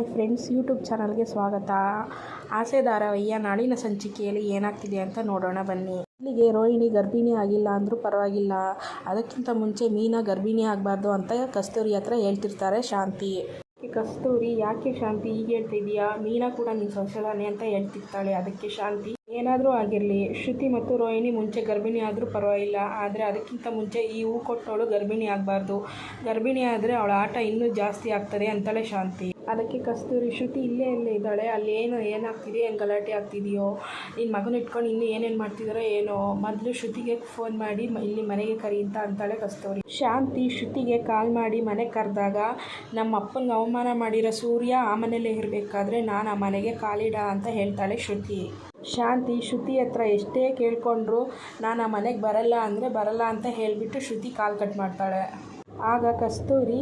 Hi friends, YouTube ಚಾನಲ್ಗೆ ಸ್ವಾಗತ. ಆಸೆ ಧಾರಾವಾಹಿಯ ನಾಳಿನ ಸಂಚಿಕೆಯಲ್ಲಿ ಏನಾಗ್ತಿದೆ ಅಂತ ನೋಡೋಣ ಬನ್ನಿ. ಇಲ್ಲಿಗೆ ರೋಹಿಣಿ ಗರ್ಭಿಣಿ ಆಗಿಲ್ಲ ಅಂದರೂ ಪರವಾಗಿಲ್ಲ. ಅದಕ್ಕಿಂತ ಮುಂಚೆ ಮೀನಾ ಗರ್ಭಿಣಿ ಆಗಬಾರ್ದು ಅಂತ ಕಸ್ತೂರಿ ಹತ್ರ ಹೇಳ್ತಿರ್ತಾರೆ ಶಾಂತಿ. ಕಸ್ತೂರಿ, ಯಾಕೆ ಶಾಂತಿ? ಹೀಗೆ ಹೇಳ್ತಿದ್ಯಾ ಮೀನಾ ಕೂಡ ನೀನು ಸೊಸೆದಾನೆ ಅಂತ ಹೇಳ್ತಿರ್ತಾಳೆ. ಅದಕ್ಕೆ ಶಾಂತಿ. ಏನಾದರೂ ಆಗಿರಲಿ. ಶ್ರುತಿ ಮತ್ತು ರೋಹಿಣಿ ಮುಂಚೆ ಗರ್ಭಿಣಿ ಆದರೂ ಪರವಾಗಿಲ್ಲ. ಆದರೆ ಅದಕ್ಕಿಂತ ಮುಂಚೆ ಈ ಹೂ ಕೊಟ್ಟವಳು ಗರ್ಭಿಣಿ ಆಗಬಾರ್ದು. ಗರ್ಭಿಣಿ ಆದರೆ ಅವಳ ಆಟ ಇನ್ನೂ ಜಾಸ್ತಿ ಆಗ್ತದೆ ಅಂತಲೇ ಶಾಂತಿ. ಅದಕ್ಕೆ ಕಸ್ತೂರಿ ಶ್ರುತಿ ಇಲ್ಲೇ ಇಲ್ಲೇ ಇದ್ದಾಳೆ. ಅಲ್ಲಿ ಏನು ಏನಾಗ್ತಿದೆ ಏನು ಗಲಾಟೆ ಆಗ್ತಿದೆಯೋ ನಿನ್ನ ಮಗನ ಇಟ್ಕೊಂಡು ಇನ್ನೂ ಏನೇನು ಮಾಡ್ತಿದಾರೋ ಏನೋ, ಮೊದಲು ಶ್ರುತಿಗೆ ಫೋನ್ ಮಾಡಿ ಇಲ್ಲಿ ಮನೆಗೆ ಕರಿ ಅಂತ ಅಂತಾಳೆ ಕಸ್ತೂರಿ. ಶಾಂತಿ ಶ್ರುತಿಗೆ ಕಾಲ್ ಮಾಡಿ ಮನೆಗೆ ಕರೆದಾಗ, ನಮ್ಮ ಅಪ್ಪನಿಗೆ ಅವಮಾನ ಮಾಡಿರೋ ಸೂರ್ಯ ಆ ಮನೇಲೇ ಇರಬೇಕಾದ್ರೆ ನಾನು ಆ ಮನೆಗೆ ಕಾಲಿಡ ಅಂತ ಹೇಳ್ತಾಳೆ ಶ್ರುತಿ ಶಾಂತಿ ಶ್ರುತಿ ಹತ್ರ ಎಷ್ಟೇ ಕೇಳ್ಕೊಂಡ್ರು, ನಾನು ಆ ಮನೆಗೆ ಬರಲ್ಲ ಅಂದರೆ ಬರಲ್ಲ ಅಂತ ಹೇಳಿಬಿಟ್ಟು ಶ್ರುತಿ ಕಾಲ್ ಕಟ್ ಮಾಡ್ತಾಳೆ. ಆಗ ಕಸ್ತೂರಿ,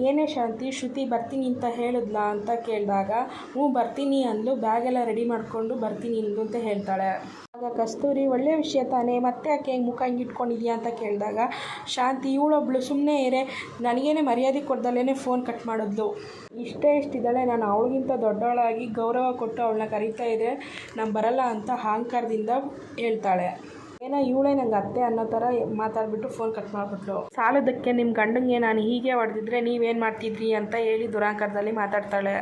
ಏನೇ ಶಾಂತಿ, ಶ್ರುತಿ ಬರ್ತೀನಿ ಅಂತ ಹೇಳಿದ್ಲಾ? ಅಂತ ಕೇಳಿದಾಗ, ಹ್ಞೂ, ಬರ್ತೀನಿ ಅಂದ್ಲು, ಬ್ಯಾಗೆಲ್ಲ ರೆಡಿ ಮಾಡಿಕೊಂಡು ಬರ್ತೀನಿ ಅಂದ್ಲು ಅಂತ ಹೇಳ್ತಾಳೆ. ಆಗ ಕಸ್ತೂರಿ ಒಳ್ಳೆಯ ವಿಷಯ ತಾನೇ, ಮತ್ತೆ ಯಾಕೆ ಹೆಂಗೆ ಮುಖ ಹಿಂಗೆ ಇಟ್ಕೊಂಡಿದ್ಯಾ? ಅಂತ ಕೇಳಿದಾಗ, ಶಾಂತಿ, ಇವಳೊಬ್ಳು ಸುಮ್ಮನೆ ಇರೆ, ನನಗೇನೆ ಮರ್ಯಾದೆ ಕೊಡ್ದಲ್ಲೇ ಫೋನ್ ಕಟ್ ಮಾಡಿದ್ಲು. ಇಷ್ಟೇ ಇಷ್ಟಿದ್ದಾಳೆ, ನಾನು ಅವಳಿಗಿಂತ ದೊಡ್ಡವಳಾಗಿ ಗೌರವ ಕೊಟ್ಟು ಅವಳನ್ನ ಕರಿತಾ ಇದೆ ನಾನು ಬರಲ್ಲ ಅಂತ ಅಹಂಕಾರದಿಂದ ಹೇಳ್ತಾಳೆ. ಏನೋ ಇವಳೇ ನಂಗೆ ಅತ್ತೆ ಅನ್ನೋ ಥರ ಮಾತಾಡ್ಬಿಟ್ಟು ಫೋನ್ ಕಟ್ ಮಾಡಿಬಿಟ್ಲು. ಸಾಲದಕ್ಕೆ ನಿಮ್ಮ ಗಂಡಂಗೆ ನಾನು ಹೀಗೆ ಹೊಡೆದಿದ್ರೆ ನೀವೇನು ಮಾಡ್ತಿದ್ರಿ ಅಂತ ಹೇಳಿ ದುರಾಂಕಾರದಲ್ಲಿ ಮಾತಾಡ್ತಾಳೆ.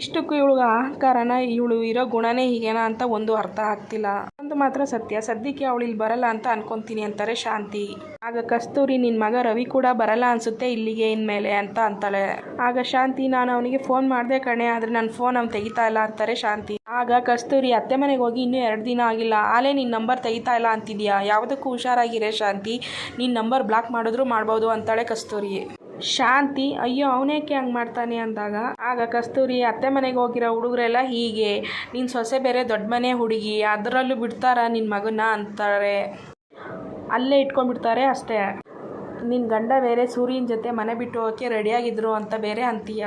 ಇಷ್ಟಕ್ಕೂ ಇವಳಿಗೆ ಅಹಂಕಾರನ ಇವಳು ಇರೋ ಗುಣನೇ ಹೀಗೇನಾ ಅಂತ ಒಂದು ಅರ್ಥ ಆಗ್ತಿಲ್ಲ. ಒಂದು ಮಾತ್ರ ಸತ್ಯ. ಸದ್ಯಕ್ಕೆ ಅವಳು ಇಲ್ಲಿ ಬರಲ್ಲ ಅಂತ ಅನ್ಕೊಂತೀನಿ ಅಂತಾರೆ ಶಾಂತಿ. ಆಗ ಕಸ್ತೂರಿ ನಿನ್ನ ಮಗ ರವಿ ಕೂಡ ಬರಲ್ಲ ಅನ್ಸುತ್ತೆ ಇಲ್ಲಿಗೆ ಇನ್ಮೇಲೆ ಅಂತ ಅಂತಾಳೆ. ಆಗ ಶಾಂತಿ, ನಾನು ಅವನಿಗೆ ಫೋನ್ ಮಾಡಿದೆ ಕಣೆ, ಆದರೆ ನನ್ನ ಫೋನ್ ಅವ್ನು ತೆಗಿತಾ ಇಲ್ಲ ಅಂತಾರೆ ಶಾಂತಿ. ಆಗ ಕಸ್ತೂರಿ, ಅತ್ತೆ ಮನೆಗೆ ಹೋಗಿ ಇನ್ನೂ ಎರಡು ದಿನ ಆಗಿಲ್ಲ. ಆಲೇ ನಿನ್ನ ನಂಬರ್ ತೆಗಿತಾ ಇಲ್ಲ ಅಂತಿದ್ಯಾ? ಯಾವುದಕ್ಕೂ ಹುಷಾರಾಗಿರೇ ಶಾಂತಿ. ನಿನ್ನ ನಂಬರ್ ಬ್ಲಾಕ್ ಮಾಡಿದ್ರು ಮಾಡ್ಬೋದು ಅಂತಾಳೆ ಕಸ್ತೂರಿ ಶಾಂತಿ, ಅಯ್ಯೋ ಅವನೇಕೆ ಹಂಗೆ ಮಾಡ್ತಾನೆ ಅಂದಾಗ? ಆಗ ಕಸ್ತೂರಿ ಅತ್ತೆ ಮನೆಗೆ ಹೋಗಿರೋ ಹುಡುಗರೆಲ್ಲ ಹೀಗೆ. ನಿನ್ನ ಸೊಸೆ ಬೇರೆ ದೊಡ್ಡ ಮನೆ ಹುಡುಗಿ, ಅದರಲ್ಲೂ ಬಿಡ್ತಾರ ನಿನ್ನ ಮಗನ ಅಂತಾರೆ. ಅಲ್ಲೇ ಇಟ್ಕೊಂಡ್ಬಿಡ್ತಾರೆ ಅಷ್ಟೇ. ನಿನ್ನ ಗಂಡ ಬೇರೆ ಸೂರ್ಯನ ಜೊತೆ ಮನೆ ಬಿಟ್ಟು ಹೋಗೋಕ್ಕೆ ರೆಡಿಯಾಗಿದ್ರು ಅಂತ ಬೇರೆ ಅಂತೀಯ?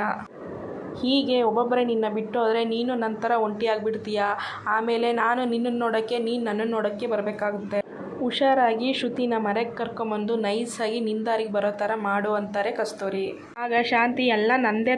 ಹೀಗೆ ಒಬ್ಬೊಬ್ಬರೇ ನಿನ್ನ ಬಿಟ್ಟು ಹೋದರೆ ನೀನು ನಂತರ ಒಂಟಿಯಾಗಿಬಿಡ್ತೀಯ ಆಮೇಲೆ ನಾನು ನಿನ್ನನ್ನು ನೋಡೋಕ್ಕೆ, ನೀನು ನನ್ನನ್ನು ನೋಡೋಕ್ಕೆ ಬರಬೇಕಾಗುತ್ತೆ. ಹುಷಾರಾಗಿ ಶ್ರುತಿನ ಮರೆಗೆ ಕರ್ಕೊಂಬಂದು ನೈಸಾಗಿ ನಿಂದಾರಿಗೆ ಬರೋ ಥರ ಮಾಡು ಅಂತಾರೆ ಕಸ್ತೂರಿ. ಆಗ ಶಾಂತಿ ಎಲ್ಲ ನಂದೇ